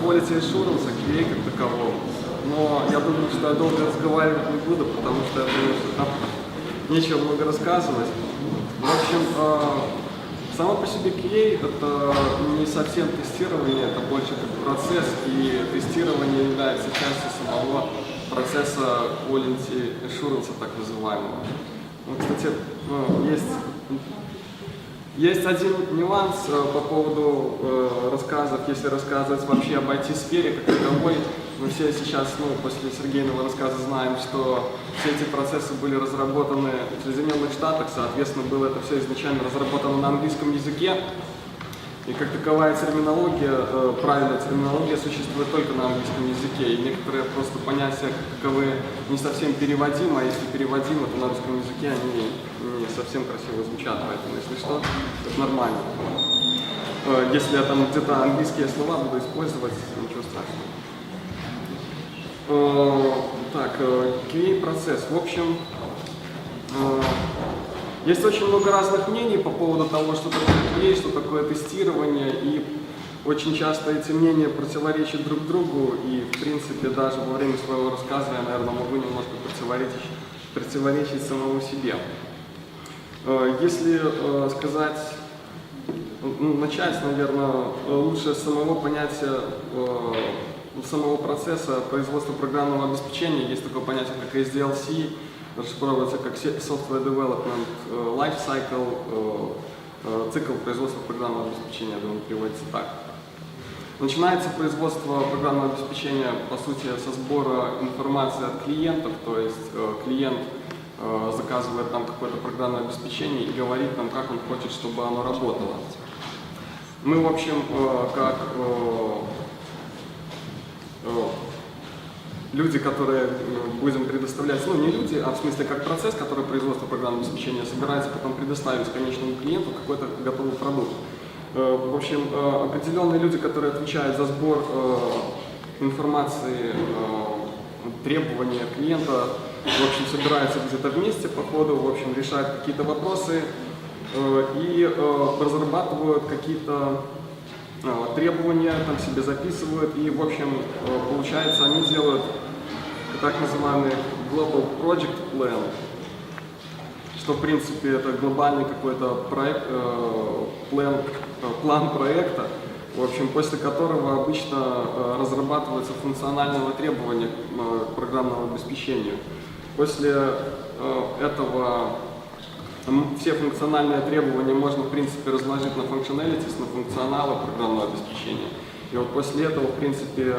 quality assurance, QA как такового. Но я думаю, что я долго разговаривать не буду, потому что я думаю, что там нечего много рассказывать. В общем, э, само по себе QA это не совсем тестирование, это больше как процесс, и тестирование является частью самого процесса quality assurance, так называемого. Ну, кстати, ну, есть есть один нюанс э, по поводу э, рассказов, если рассказывать вообще об IT-сфере как таковой. Мы все сейчас, ну, после Сергейного рассказа знаем, что все эти процессы были разработаны в Соединенных Штатах, соответственно, было это все изначально разработано на английском языке. И как таковая терминология, э, правильная терминология существует только на английском языке. И некоторые просто понятия каковы не совсем переводимы, а если переводимы, то на русском языке они не совсем красиво звучат. Поэтому, если что, это нормально. Э, если я там где-то английские слова буду использовать, ничего страшного. Э, так, QA-процесс. В общем, э, есть очень много разных мнений по поводу того, что такое QA, что такое тестирование, и очень часто эти мнения противоречат друг другу, и в принципе даже во время своего рассказа я, наверное, могу немножко противоречить, противоречить самому себе. Э, если э, сказать, ну, начать, наверное, лучше с самого понятия э, самого процесса производства программного обеспечения. Есть такое понятие, как SDLC, расшифровывается как Software Development Life Cycle, цикл производства программного обеспечения, я думаю, переводится так. Начинается производство программного обеспечения, по сути, со сбора информации от клиентов, то есть клиент Э, заказывает нам какое-то программное обеспечение и говорит нам, как он хочет, чтобы оно работало. Мы, в общем, э, как э, люди, которые будем предоставлять, ну не люди, а в смысле как процесс, который производство программного обеспечения собирается потом предоставить конечному клиенту какой-то готовый продукт. В общем, определенные люди, которые отвечают за сбор информации, требования клиента, в общем, собираются где-то вместе по ходу, в общем, решают какие-то вопросы э, и э, разрабатывают какие-то э, требования, там себе записывают, и, в общем, получается, они делают так называемый Global Project Plan, что, в принципе, это глобальный какой-то проект, план, план проекта, в общем, после которого обычно разрабатывается функционального требования к программному обеспечению. После э, этого все функциональные требования можно, в принципе, разложить на functionalities, на функционалы программного обеспечения. И вот после этого, в принципе,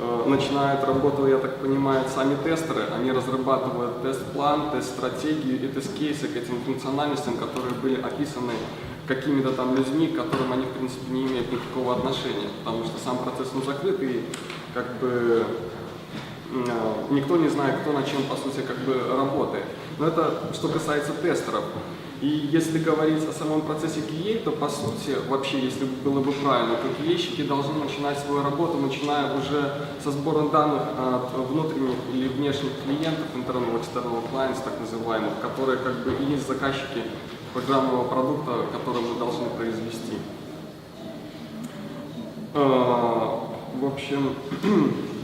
э, начинают работу, я так понимаю, сами тестеры. Они разрабатывают тест-план, тест-стратегию и тест-кейсы к этим функциональностям, которые были описаны какими-то там людьми, к которым они, в принципе, не имеют никакого отношения. Потому что сам процесс, он закрыт, и как бы никто не знает, кто над чем, по сути, как бы работает. Но это что касается тестеров. И если говорить о самом процессе QA, то по сути, вообще, если было бы правильно, то QA-щики должны начинать свою работу, начиная уже со сбора данных от внутренних или внешних клиентов, internal external clients, так называемых, которые как бы и есть заказчики программного продукта, который мы должны произвести. Э, в общем,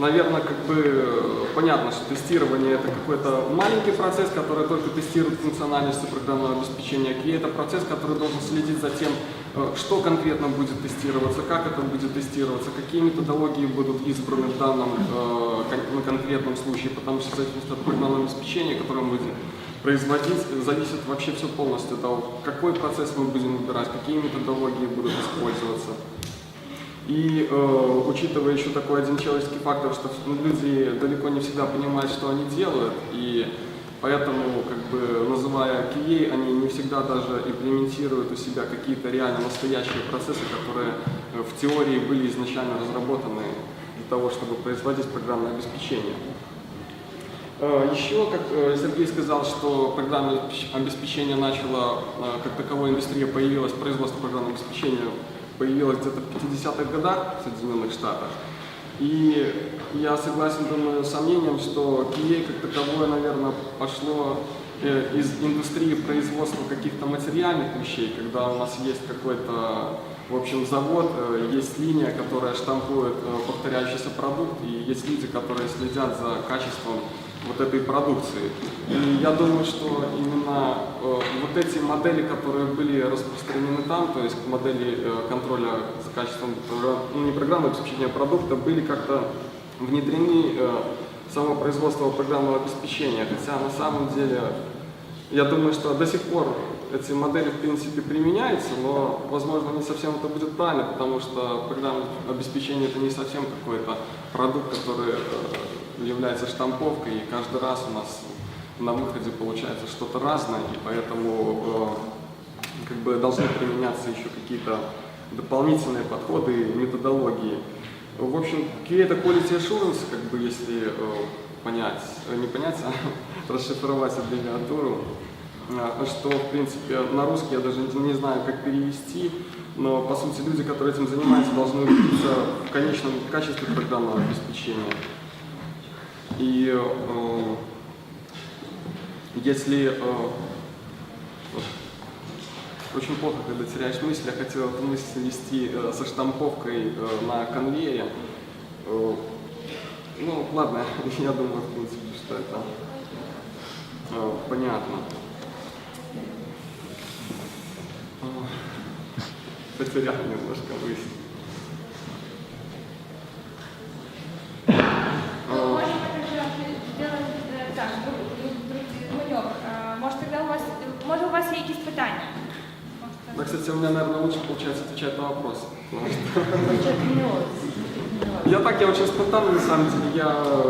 наверное, как бы понятно, что тестирование это какой-то маленький процесс, который только тестирует функциональности программного обеспечения, и это процесс, который должен следить за тем, э, что конкретно будет тестироваться, как это будет тестироваться, какие методологии будут избраны в данном э, на конкретном случае, потому что зависит от программного обеспечения, которое мы будем производить, зависит вообще все полностью от того, какой процесс мы будем выбирать, какие методологии будут использоваться. И э, учитывая еще такой один человеческий фактор, что ну, люди далеко не всегда понимают, что они делают, и поэтому, как бы, называя QA, они не всегда даже имплементируют у себя какие-то реально настоящие процессы, которые э, в теории были изначально разработаны для того, чтобы производить программное обеспечение. Э, еще, как э, Сергей сказал, что программное обеспечение начало, как таковой индустрия появилась, производство программного обеспечения появилась где-то в 50-х годах в Соединенных Штатах. И я согласен, с сомнением, что QA как таковое, наверное, пошло э, из индустрии производства каких-то материальных вещей, когда у нас есть какой-то в общем, завод, э, есть линия, которая штампует э, повторяющийся продукт, и есть люди, которые следят за качеством вот этой продукции. И я думаю, что именно э, вот эти модели, которые были распространены там, то есть модели э, контроля за качеством, програ- ну, не программы обеспечения продукта, были как-то внедрены э, само производство программного обеспечения. Хотя на самом деле, я думаю, что до сих пор эти модели в принципе применяются, но возможно не совсем это будет правильно, потому что программное обеспечение это не совсем какой-то продукт, который э, является штамповкой, и каждый раз у нас на выходе получается что-то разное, и поэтому э, как бы должны применяться еще какие-то дополнительные подходы методологии. В общем, Create Quality Assurance, как бы если э, понять, э, не понять, а расшифровать аббревиатуру, э, что, в принципе, на русский я даже не знаю, как перевести, но, по сути, люди, которые этим занимаются, должны убедиться в конечном качестве программного обеспечения. И э, если э, очень плохо, когда теряешь мысль, я хотел эту мысль вести э, со штамповкой э, на конвейере. Э, ну, ладно, я думаю, в принципе, что это э, понятно. Э, Потерял немножко мысль. Ну, Можем тогда сделати е, так, Гуньок, е, Може, тогда у вас, може, у вас якісь питання? Можете- Да, кстати, у меня, наверное, лучше получается отвечать на вопросы. Я так, я очень спонтанно, на самом деле, я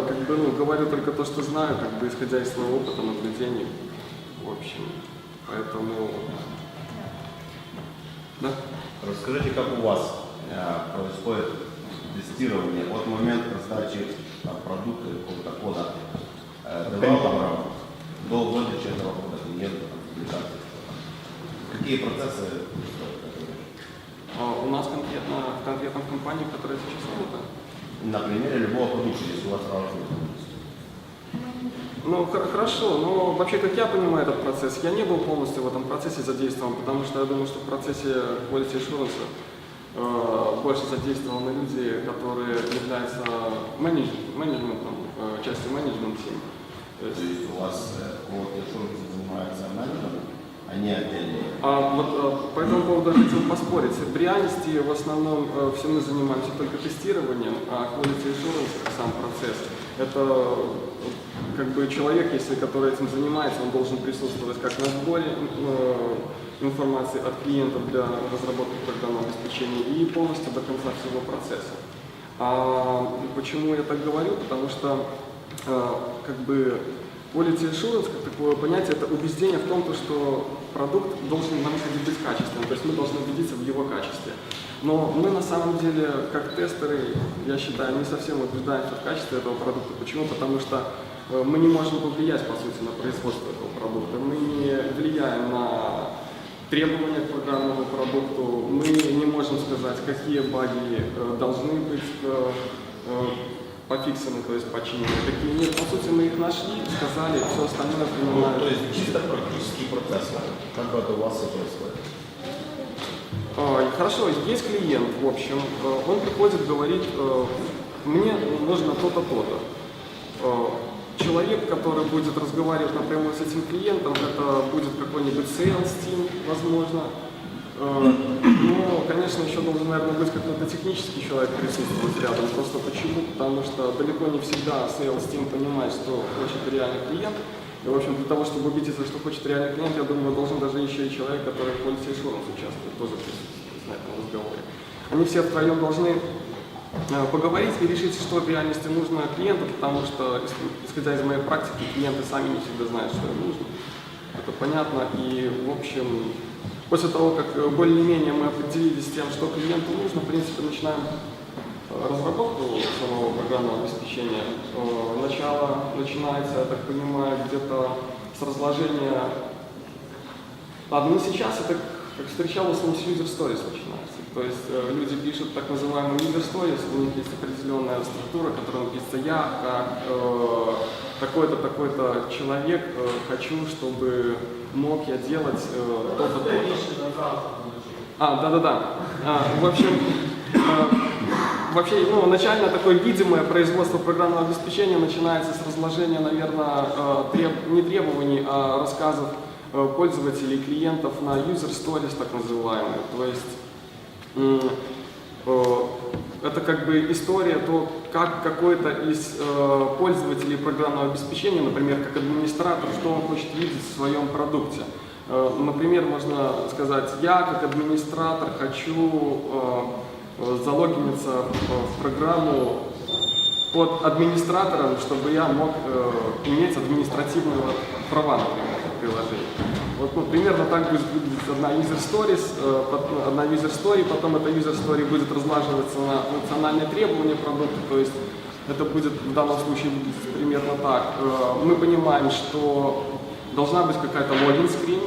как бы, ну, говорю только то, что знаю, как бы исходя из своего опыта, наблюдений, в общем, поэтому, да. Расскажите, как у вас э, происходит тестирование от момента сдачи продукта или какого-то кода э, девелопером до кода клиенту, там, публикации. Какие процессы? А У нас конкретно, конкретно в компании, в которой я сейчас работаю, На примере любого продукта, если у вас Ну, хор- хорошо, но вообще, как я понимаю этот процесс, я не был полностью в этом процессе задействован, потому что я думаю, что в процессе quality assurance э, больше задействованы люди, которые являются менедж- менеджментом, э, частью менеджмент тим. То есть, у вас э, какого-то шурса занимается менеджером, а не отдельно. а вот э, по этому поводу хотел поспорить. В реальности в основном э, все мы занимаемся только тестированием, а quality assurance, сам процесс, это э, как бы человек, если который этим занимается, он должен присутствовать как на сборе э, информации от клиентов для разработки программного обеспечения и полностью до конца всего процесса. А почему я так говорю? Потому что э, как бы quality assurance, как такое понятие, это убеждение в том, то, что продукт должен на выходе быть качественным, то есть мы должны убедиться в его качестве. Но мы на самом деле, как тестеры, я считаю, не совсем убеждаемся в качестве этого продукта. Почему? Потому что э, мы не можем повлиять, по сути, на производство этого продукта. Мы не влияем на требования к программному продукту. Мы не можем сказать, какие баги э, должны быть пофиксены, то есть починены, какие нет. По сути, мы их нашли, сказали, все остальное Ну, принимают. то есть чисто практический процесс. Как это у вас все происходит? А, и Хорошо, есть клиент, в общем, э, он приходит, говорит, э, мне нужно то-то, то-то. Э, Человек, который будет разговаривать напрямую с этим клиентом, это будет какой-нибудь sales team, возможно. Э, Ну, конечно, еще должен, наверное, быть какой-то технический человек присутствовать рядом. Просто почему? Потому что далеко не всегда sales team понимает, что хочет реальный клиент. И, в общем, для того, чтобы убедиться, что хочет реальный клиент, я думаю, должен даже еще и человек, который в quality assurance участвует, тоже присутствовать на этом разговоре. Они все втроем должны э, поговорить и решить, что в реальности нужно клиенту, потому что, ис- исходя из моей практики, клиенты сами не всегда знают, что им нужно. Это понятно. И, в общем, после того, как э, более-менее мы определились с тем, что клиенту нужно, в принципе, начинаем э, разработку самого программного обеспечения. Э, Начало начинается, я так понимаю, где-то с разложения... Ладно, ну сейчас это, как встречал, в основном с user stories начинается. То есть люди пишут так называемый user stories, у них есть определенная структура, которая написано «Я, как э, такой-то, такой-то человек, э, хочу, чтобы мог я делать э, то-то, то-то». А, да-да-да. А, в общем, а, вообще, ну, начально такое видимое производство программного обеспечения начинается с разложения, наверное, а, треб- не требований, а рассказов а, пользователей, клиентов на user stories, так называемые. То есть э, это как бы история, то как какой-то из э, пользователей программного обеспечения, например, как администратор, что он хочет видеть в своем продукте. Э, Например, можно сказать, я как администратор хочу э, залогиниться в в программу под администратором, чтобы я мог э, иметь административные права, например, в приложении. Вот ну, примерно так будет выглядеть одна user stories, э, одна user story, потом эта user story будет разлаживаться на функциональные требования продукта, то есть это будет в данном случае примерно так. Э, мы понимаем, что должна быть какая-то логин скрин,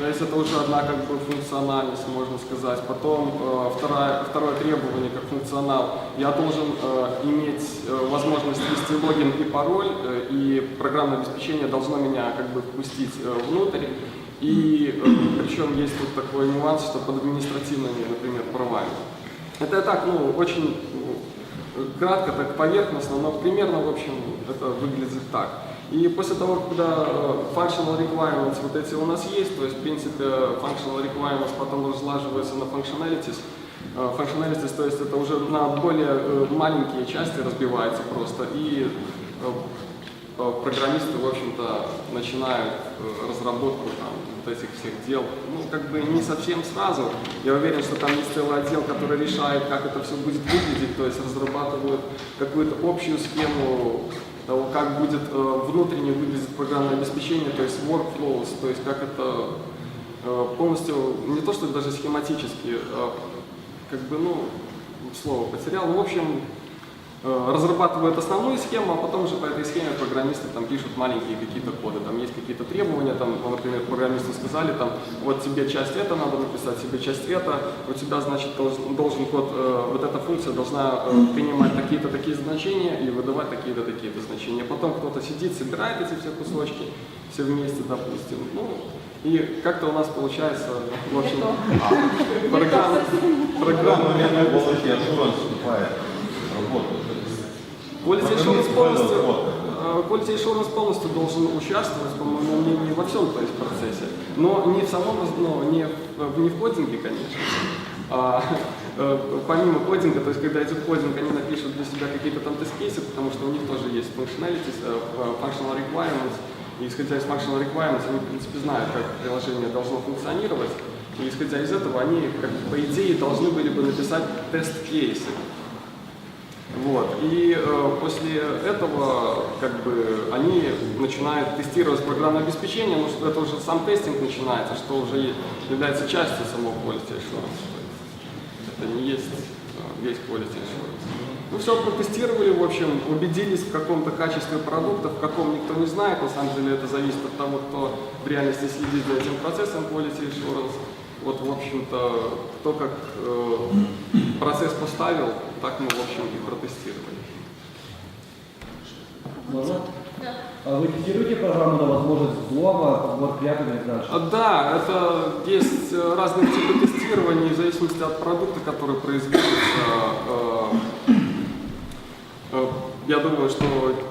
то есть это уже одна как бы функциональность, можно сказать. Потом э, второе, второе требование как функционал. Я должен э, иметь э, возможность ввести логин и пароль, э, и программное обеспечение должно меня как бы впустить внутрь. И причем есть тут такой нюанс, что под административными, например, правами. Это я так, ну, очень ну, кратко, так поверхностно, но примерно, в общем, это выглядит так. И после того, когда э, functional requirements вот эти у нас есть, то есть, в принципе, functional requirements потом разлаживаются на functionalities, Э, functionalities, то есть это уже на более э, маленькие части разбивается просто, и программисты, в общем-то, начинают разработку там, вот этих всех дел. Ну, как бы не совсем сразу. Я уверен, что там есть целый отдел, который решает, как это все будет выглядеть, то есть разрабатывают какую-то общую схему того, как будет э, внутренне выглядеть программное обеспечение, то есть workflows, то есть как это э, полностью, не то что даже схематически, а как бы, ну, слово потерял, в общем, э, разрабатывают основную схему, а потом уже по этой схеме программисты там пишут маленькие какие-то коды, там есть какие-то требования, там, ну, например, программисту сказали, там, вот тебе часть это надо написать, тебе часть это, у тебя, значит, должен, должен код, э, вот эта функция должна э, принимать такие-то такие значения и выдавать такие-то такие-то значения. Потом кто-то сидит, собирает эти все кусочки, все вместе, допустим, ну, и как-то у нас получается, в общем, программа, программа. Assurance вступает в работу. Quality Assurance полностью, Вот. э, Quality Assurance полностью должен участвовать, по моему мнению, во всем то есть, процессе. Но не в самом, ну, не в, не в кодинге, конечно. А, э, помимо кодинга, то есть когда идет кодинг, они напишут для себя какие-то там тест-кейсы, потому что у них тоже есть functionalities, э, functional requirements. И исходя из functional requirements, они, в принципе, знают, как приложение должно функционировать. И исходя из этого, они, как, по идее, должны были бы написать тест-кейсы. Вот. И э, после этого как бы они начинают тестировать программное обеспечение, но что это уже сам тестинг начинается, что уже является частью самого quality assurance. Это не есть э, весь quality assurance. Ну все, протестировали, в общем, убедились в каком-то качестве продукта, в каком никто не знает. На самом деле это зависит от того, кто в реальности следит за этим процессом quality assurance. Вот, в общем-то, кто как э, процесс поставил, так мы, в общем, и протестировали. Можно? А вы тестируете программу на возможность взлома, подбор кляков и так дальше? А, Да, это есть э, разные типы тестирования в зависимости от продукта, который производится. Э, э, Я думаю, что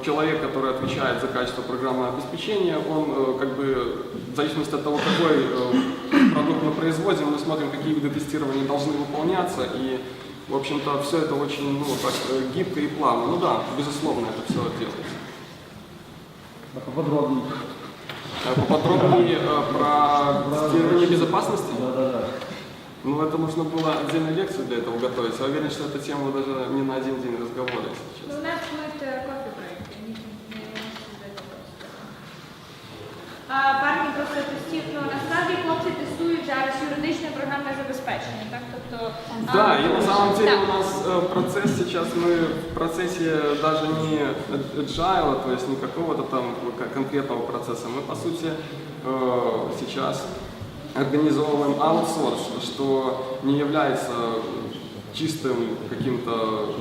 человек, который отвечает за качество программного обеспечения, он как бы в зависимости от того, какой продукт мы производим, мы смотрим, какие виды тестирования должны выполняться, и, в общем-то, все это очень ну, так, э, гибко и плавно. Ну да, безусловно, это все делается. А поподробнее. Э, Поподробнее э, про тестирование безопасности. Да, да, да. Ну, это нужно было отдельную лекцию для этого готовить. Я уверен, что эта тема даже не на один день разговора, если Ну, честно. у нас будет е, кофе просто. А, парні просто тестів, ну насправді хлопці тестують зараз юридичне програмне забезпечення, так? Тобто, а, Да, и на самом деле так. у нас э, процесс сейчас, мы в процессе даже не agile, то есть не какого-то там к- конкретного процесса. Мы, по сути, э, сейчас организовываем аутсорс, что не является чистым каким-то,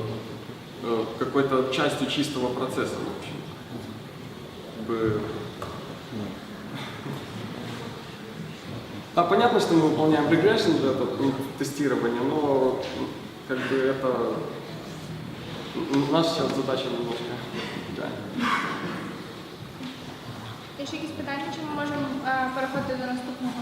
э, какой-то частью чистого процесса, в общем. Как бы да, понятно, что мы выполняем regression, это м, тестирование, но м, как бы это наша сейчас задача немножко. Да. Ще якісь питання, чи ми можемо е, переходити до наступного?